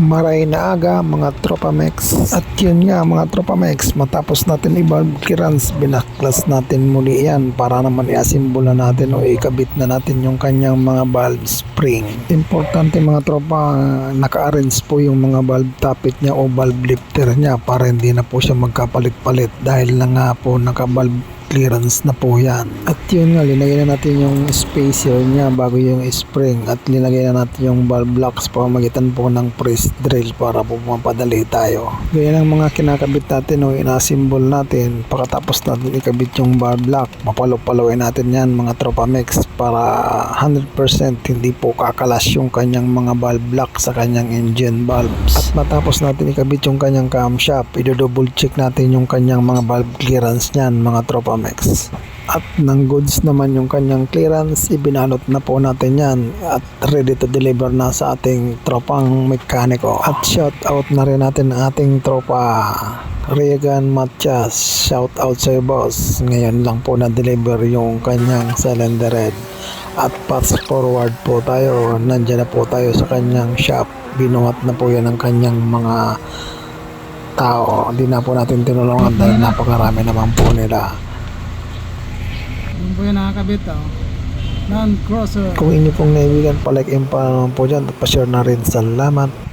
Maray na aga mga tropa mex. At yun nga mga tropa mex Matapos natin i-valve Binaklas natin muli yan Para naman i-assemble na natin O ikabit na natin yung kanyang mga valve spring. Importante mga tropa Naka-arrange po yung mga valve tappet niya O valve lifter niya Para hindi na po siya magkapalit-palit Dahil na nga po naka-valve clearance na po yan. At yun nga, linagay na natin yung spacer niya bago yung spring at linagay na natin yung valve blocks pamamagitan po ng press drill para po mapadali tayo. Gaya ng mga kinakabit natin o inasymbol natin pagkatapos natin ikabit yung valve block, mapalo-paloy natin yan mga tropa mix para 100% hindi po kakalas yung kanyang mga valve block sa kanyang engine valves. At matapos natin ikabit yung kanyang camshaft, i-double check natin yung kanyang mga valve clearance niyan mga tropa mix. At ng goods naman yung kanyang clearance, ibinalot na po natin yan at ready to deliver na sa ating tropang mekaniko. At shout out na rin natin ang ating tropa Reagan Matias. Shout out sa boss. Ngayon lang po na-deliver yung kanyang cylinder head. At fast forward po tayo. Nandiyan na po tayo sa kanyang shop. Binuhat na po yan ng kanyang mga tao. Hindi na po natin tinulungan dahil napakarami naman po nila. Yun po yung nakakabit oh. Non-crosser. Kung inyo pong naibigan, palike and pa naman po dyan at pa-share na rin. Salamat.